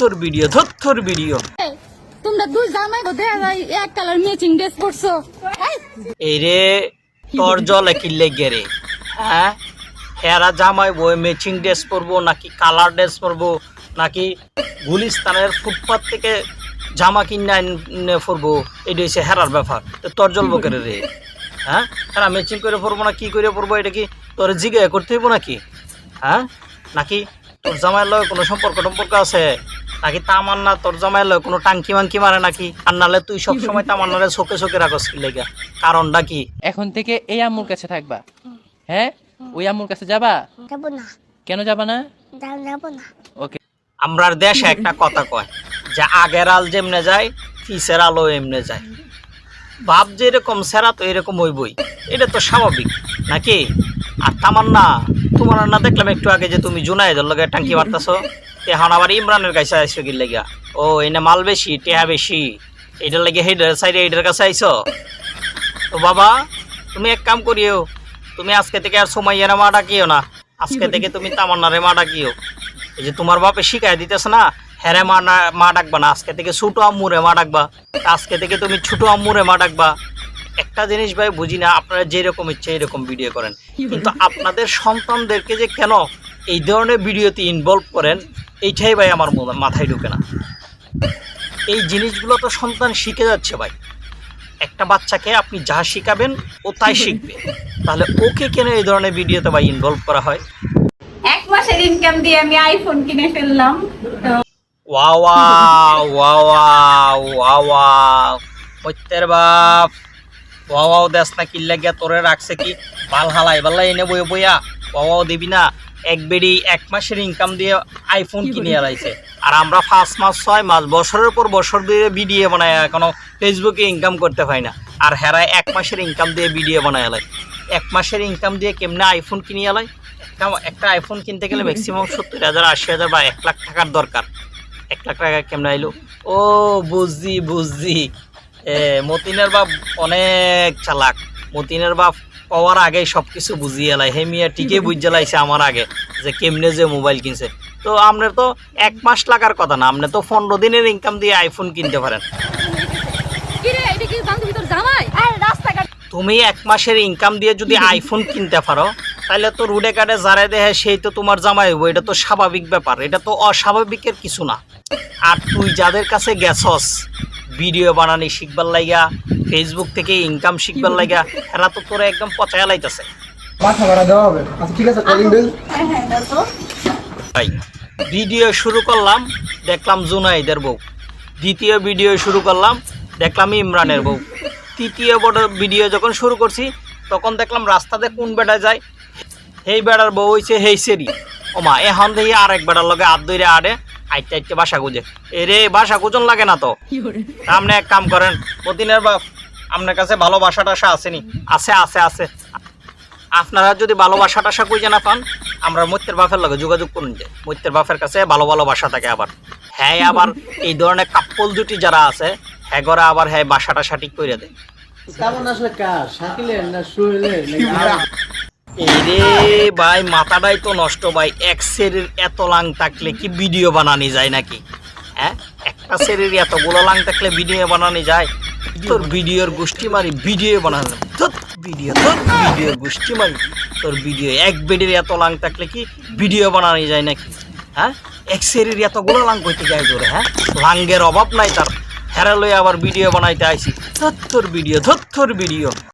তোর ভিডিও ধর তোর ভিডিও তোমরা দুই জামাই দেখা যায় এক কালার ম্যাচিং ড্রেস পরছো। এই, রে তোর জলে কিনলে গেরে হ্যাঁ? হেরা জামাই বই ম্যাচিং ড্রেস পরবো নাকি কালার ড্রেস পরবো নাকি গুলিস্তানের ফুটপাত থেকে জামা কিনে পরবো? এটা হচ্ছে হেরার ব্যাপার। তো তোর জল বকেরে রে? হ্যাঁ? হেরা ম্যাচিং করে পরবো না কি করে পরবো? এটা কি তোর জিগে করতে হইব নাকি? হ্যাঁ? নাকি তোর জামাইয়ের লগে কোনো সম্পর্ক টম্পর্ক আছে? নাকি তামান্না তোর জামাইয়ের লগে কোনো টাঙ্কি মাঙ্কি মারে নাকি? আর নালে তুই সবসময় তামান্নারে চোখে চোখে রাখস লেগা? কারণটা কি? এখন থেকে এই আম্মুর কাছে থাকবা। হ্যাঁ? ওই আম্মুর কাছে যাবা? যাব না। কেন যাবা না? যাব না। ওকে। আমরার দেশে একটা কথা কয় যে আগের আল যেমনে যায় পিসের আলো এমনে যায়। ভাব যে এরকম সেরা তো এরকম হইবই। এটা তো স্বাভাবিক নাকি? আর তামান্না তোমার না দেখলাম একটু আগে যে তুমি জুনাইদের লগে টাঙ্কি মারতেছো। এখন আবার ইমরানের কাছে আইসো কি লেগা ও এনে মাল বেশি টেহা বেশি। এটার লাগে হেডের সাইডে এটার কাছে আইসো। তো বাবা তুমি এক কাম করিও। তুমি আজকে থেকে আর সময়ের মা ডাকিও না। আজকে থেকে তুমি তামান্নারে মা ডাকিও। এই যে তোমার বাপে শিখাই দিতেছে না হ্যারে মা না মা ডাকবা না। আজকে থেকে ছোট আম্মুরে মা ডাকবা। আজকে থেকে তুমি ছোট আম্মুরে মা ডাকবা। একটা জিনিস ভাই বুঝি না আপনারা যেরকম ইচ্ছে এরকম ভিডিও করেন। কিন্তু আপনাদের সন্তানদেরকে যে কেন এই ধরনের ভিডিওতে ইনভলভ করেন এইটাই ভাই আমার মনে- মাথায় ঢুকে না। এই জিনিসগুলো তো সন্তান শিখে যাচ্ছে ভাই। একটা বাচ্চাকে আপনি যা শিখাবেন ও তাই শিখবে। তাহলে ওকে কেন এই ধরনের ভিডিওতে ভাই ইনভলভ করা হয়? এক মাসের ইনকাম দিয়ে আমি আইফোন কিনে ফেললাম। বাপ। দেশ না কিল্লে গিয়া তোরে রাখছে কি? বাল হালাই বাল্লা এনে বইয়ে বইয়া। ওয়া ওয়াও দিবি না? এক বেডি এক মাসের ইনকাম দিয়ে আইফোন কিনে আলাইছে। আর আমরা পাঁচ মাস ছয় মাস বছরের পর বছর দিয়ে ভিডিও বানায় এখনও ফেসবুকে ইনকাম করতে পাই না। আর হেরায় এক মাসের ইনকাম দিয়ে ভিডিও বানায় আলাই এক মাসের ইনকাম দিয়ে কেমনে আইফোন কিনে আলাই একটা একটা আইফোন কিনতে গেলে ম্যাক্সিমাম সত্তর হাজার আশি হাজার বা এক লাখ টাকার দরকার। এক লাখ টাকা কেমনে আইলো? ও বুঝছি বুঝছি। এ মতিনের বাপ অনেক চালাক। মতিনের বাপ পাওয়ার আগে সব কিছু বুঝিয়ে এলাই। হে মিয়া ঠিকই বুঝে লাইছে আমার আগে যে কেমনে যে মোবাইল কিনছে। তো আপনার তো এক মাস লাগার কথা না আপনি তো পনেরো দিনের ইনকাম দিয়ে আইফোন কিনতে পারেন। তুমি এক মাসের ইনকাম দিয়ে যদি আইফোন কিনতে পারো তাহলে তো রুডে কাটে যারে দেহে সেই তো তোমার জামাই হইব এটা তো স্বাভাবিক ব্যাপার এটা তো অস্বাভাবিকের কিছু না। আর তুই যাদের কাছে গেছস ভিডিও বানানি শিখবার লাইগা ফেসবুক থেকে ইনকাম শিখবার লাইগা এরা তো তোরা একদম পচায়া লাইতেছে। মাথা ভাড়া দেওয়া হবে। আচ্ছা ঠিক আছে কলিং বেল। ভাই ভিডিও শুরু করলাম দেখলাম জুনাইদের বউ। দ্বিতীয় ভিডিও শুরু করলাম দেখলাম ইমরানের বউ। তৃতীয় বড় ভিডিও যখন শুরু করছি তখন দেখলাম রাস্তাতে কোন বেড়া যায়। সেই বেড়ার বউ হইছে হেই সেরি ওমা এখন দেখি আরেক বেড়ার লগে হাত ধরে আড়ে। আইতে আইতে বাসা গুজে। এ রে বাসা গুজন লাগে না তো। আপনি এক কাম করেন মতিনের বাপ আপনার কাছে ভালোবাসা টাসা আসেনি আছে আছে আছে। আপনারা যদি ভালোবাসা টাসা খুঁজে না পান আমরা মৈত্যের বাপের লগে যোগাযোগ করুন যে মৈত্যের বাপের কাছে ভালো ভালোবাসা থাকে আবার। হ্যাঁ আবার এই ধরনের কাপ্পল জুটি যারা আছে হ্যাঁ গরা আবার হ্যাঁ বাসা টাসা ঠিক করে দেয়। আসলে কার? শাকিলের না সুহেলের এই রে ভাই, মাথাটাই তো নষ্ট ভাই। এক সেরের এত লাং থাকলে কি ভিডিও বানানি যায় নাকি? হ্যাঁ? একটা সেরের এতগুলো লাং থাকলে ভিডিও বানানি যায়? তোর ভিডিওর গোষ্ঠী মারি ভিডিও বানানো তোর ভিডিও তোর ভিডিওর গোষ্ঠী মারি। তোর ভিডিও এক বেডের এত লাং থাকলে কি ভিডিও বানানি যায় নাকি? হ্যাঁ? এক সেরের এতগুলো লাং করতে যায় জোরে হ্যাঁ? লাঙ্গের অভাব নাই তার। হেরালয়ে আবার ভিডিও বানাইতে আইছি। ধর তোর ভিডিও ধর তোর ভিডিও